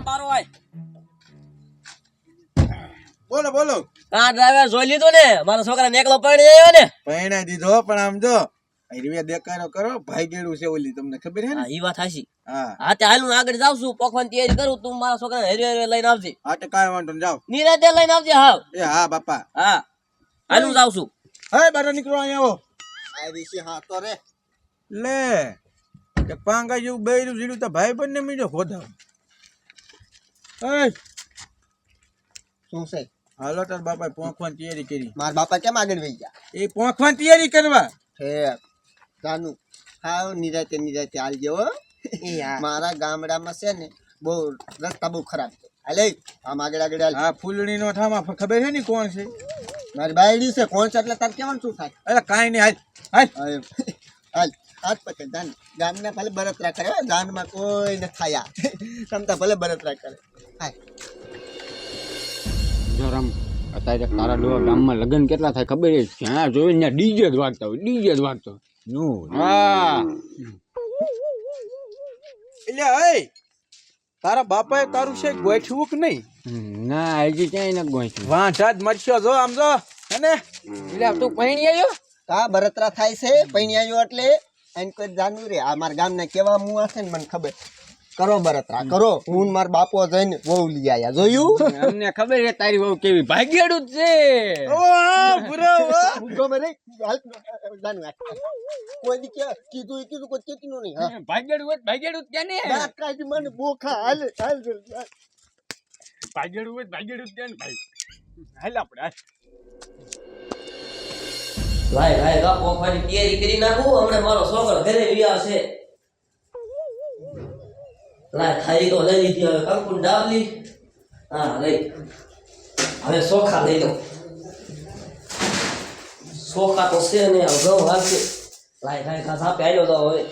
ધ્યાન પારો બોલો બોલો. આ ડ્રાઈવર જોઈ લીધો ને? મારા છોકરા એકલો પડી આવ્યો ને? પૈણા દીધો પણ આમ જો રૂપિયા દેખાડો કરો ભાઈ ગેડું છે ઓલી તમને ખબર હે ને? એ વાત હાશી હા. હા તે આગળ જાવ છું તૈયારી કરું તું મારા છોકરાને હેરે હેરે લઈને આવજે. હા તો કાંઈ વાંધો જાવ નિરાતે લઈને આવજે હા એ હા બાપા. હા હાલ હું છું. હે બારો નીકળો અહીંયા આવો. આ દિવસે હા તો રે. લે પાંગા જેવું બેરું જીડું તો ભાઈ બંને મીડો ખોદાવ શું છે? હાલો તાર બાપાએ પોંખવાની તૈયારી કરી. મારા બાપા કેમ આગળ વહી ગયા? એ પોંખવાની તૈયારી કરવા. ઠેક જાનું હાવ નિરાતે નિરાતે હો. મારા ગામડામાં છે ને બહુ રસ્તા બહુ ખરાબ છે. હાલે આમ આગળ આગળ હાલ. આ ફૂલણી નો ઠામા ખબર છે ને કોણ છે? મારી બાયડી છે કોણ છે? એટલે તાર કેવાનું શું થાય? એટલે કાંઈ નહીં હાલ હાલ. હાલ. હાથ પકડ જાન ગામના ભલે બળતરા કરે હો, કોઈ ન થાય. ભલે બળતરા કરે. હાય. જો રામ અત્યારે તારા ડોહા ગામમાં લગ્ન કેટલા થાય ખબર છે? જ્યાં જોયું ત્યાં ડીજે જ વાગતા હોય ડીજે જ વાગતો હોય. નું હા. એટલે હે તારા બાપાએ તારું છે ગોઠવું કે નહીં? ના હજી ક્યાંય નથી ગોઠવું વાંઢા જ મરશો જો આમ જો હેને એટલે તું પૈણી આવ્યો? કા બરતરા થાય છે? પૈણી આવ્યો એટલે? એને કોઈ જાણવું રે આ મારા ગામના કેવા મુવા છે ને મને ખબર. કરો બરતરા કરો. હું માર બાપો જઈને વહુ લઈ આયા. જોયું? અમને ખબર છે તારી વહુ કેવી ભાગ્યડું જ છે. ઓ બુરો. ઊંઘો રે હાલ જાનું કોઈ દી કે કીધું એ કીધું કોઈ ચેતીનું નહીં હા. ભાગ્યડું હોય ભાગ્યડું જ ક્યાં ને દાંત કાઢી મને બોખા હાલ હાલ ભાગ્યડું હોય ભાગ્યડું જ ક્યાં ને ભાઈ? હાલ આપણે લાય લાય, કા પોખવાની તૈયારી કરી નાખું? હમણાં મારો છોકરો ઘરે વ્યા છે લાય, થાળી તો લઈ લીધી, હવે કંકુ ડાબલી હા, લઈ. હવે સોખા લઈ લો સોખા તો છે ને ઘઉં હાલશે. લાય લાય ઘાસ આપે આવ્યો તો હવે.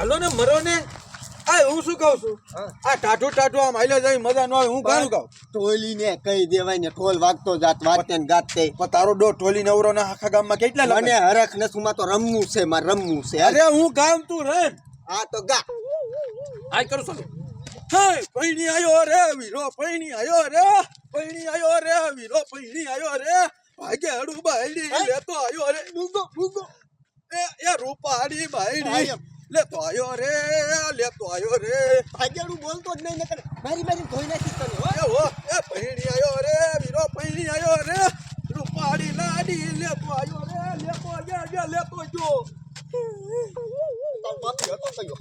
હાલો ને, મરો ને. આ હું શું કહું છું? આ ટાઢું ટાઢું આમ હાલ્યો જાય મજા ન આવે હું કાનું કહું ટોલીને કહી દેવાય ને ઢોલ વાગતો જાત વાતે ને ગાતે. પણ તારો ડો ટોલી નવરો ના આખા ગામમાં કેટલા મને હરખ ને નસુમાં તો રમવું છે મારે રમવું છે અરે હું ગામ તું રે. આ તો ગા. આય કરું છું. હે પૈણી આયો રે વીરો પૈણી આયો રે. પૈણી આયો રે વીરો પૈણી આયો રે. ભાગે હડું બાયડી લેતો આયો રે. ભૂગો ભૂગો એ એ રૂપાડી બાયડી. લેતો આયો રે. લેતો આવ્યો રે. ભાગ્યાડું બોલતો જ નહીં નકર મારી મારી ધોઈ નાખી તને હો. એ હો એ પૈણી આવ્યો રે વીરો પૈણી આવ્યો રે. રૂપાડી લાડી લેતો આવ્યો રે લેતો આયો રે લેતો જો. તારો બાપ હતો કયો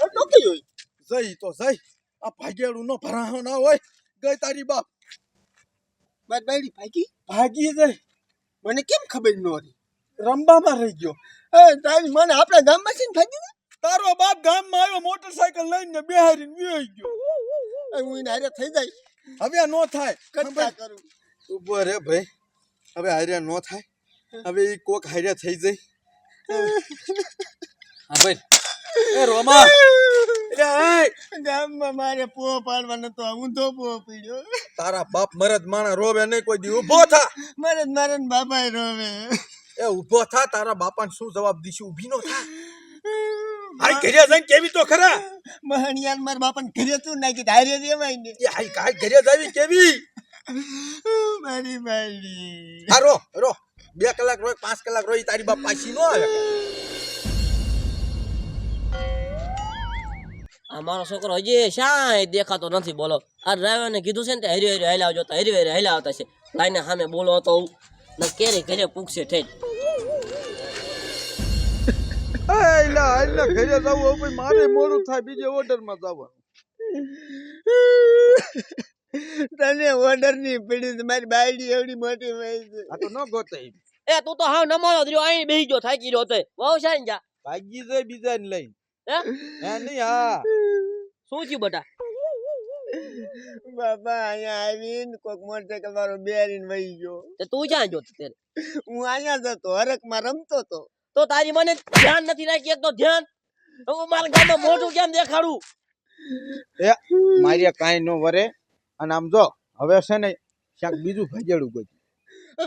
હતો કયો જઈ તો જઈ. આ ભાગેડું નો ભરાહો ના હોય. ગઈ તારી બાપ. મારી બાયડી ભાગી? ભાગી જઈ. મને કેમ ખબર ન હતી? રંબામાં રહી ગયો. એ તારી મને આપણા ગામમાં છે ને ભાગી તારો બાપ ગામમાં આવ્યો મોટરસાયકલ લઈને બેહારીને વ્યોઈ ગયો. એ હું એને હારે થઈ જાય હવે આ નો થાય. કટકા કરું. ઊભો રે ભાઈ. હવે હારે નો થાય. હવે એ કોક હાર્યા થઈ જાય હા ભાઈ. એ રોમા. ગામમાં મારે પો પાડવાનો તો ઊંધો પો પીડ્યો. તારા બાપ મરદ માણા રોવે નહીં કોઈ દી ઊભો થા. મારે જ મારે બાપાએ રોવે. એ ઊભો થા તારા બાપાને શું જવાબ દીશું? ઊભી નો થા. હાઈ ઘરે જઈને કેવી તો ખરા? મહણિયાન માર બાપન ઘરે તું નાખી ધારે દે માઈને એ હાઈ કાઈ ઘરે જાવી કેવી? મારી બાયડી હા રો રો. બે કલાક રોય પાંચ કલાક રોય તારી બાપ પાછી નો આવે. આ મારો છોકરો હજી શાય દેખાતો નથી બોલો. આ ડ્રાઈવરને કીધું છે ને હરી હરી હાલ્યા આવજો તો હરી હરી હાલ્યા આવતા છે. લાઈને સામે બોલો તો કેરી કેરે ઘરે પૂછશે ઠેઠ. એલા એલા ઘરે જવું હવે મારે મોડું થાય બીજે ઓર્ડરમાં જવાનું. તને ઓર્ડરની પડી મારી બાયડી એવડી મોટી હોય છે. આ તો ન ગોતે એ તું તો હાવ નમાયો દ્યો અહીં બેહી ગયો થાકી રહ્યો તો વહુ છે જા. ભાગી જાય બીજા ને લઈ હે? હે નહીં હા. શું થયું બટા? બાપા અહીંયા આવીને કોક મોટરસાયકલ વાળો બેરીને વહી ગયો. તે તું ક્યાં જો ત્યારે હું અહીંયા જતો હરકમાં રમતો તો તો તારી મને ધ્યાન નથી રાખી એક તો ધ્યાન હું મારા ગામમાં મોઢું કેમ દેખાડું? એ મારી કાઈ નો વરે. અને આમ જો હવે છે ને શાક બીજું ભાજેડું ગોતું.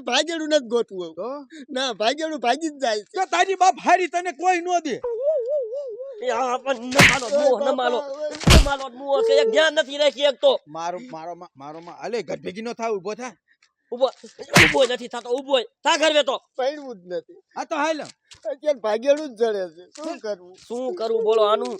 ભાજેડું નથી ગોતવું તો? ના ભાજેડું ભાજી જ જાય તો તારી બાપ હારી તને કોઈ નો દે. મારો મારો મારો માં અલે ઘટ ભેગી નો થાય ઊભો થાય ઊભો ઊભો નથી થતો ઊભો થા ઘર તો પડવું જ નથી. આ તો હાલ. અત્યારે ભાગેલું જ જડે છે. શું કરવું? શું કરવું? બોલો આનું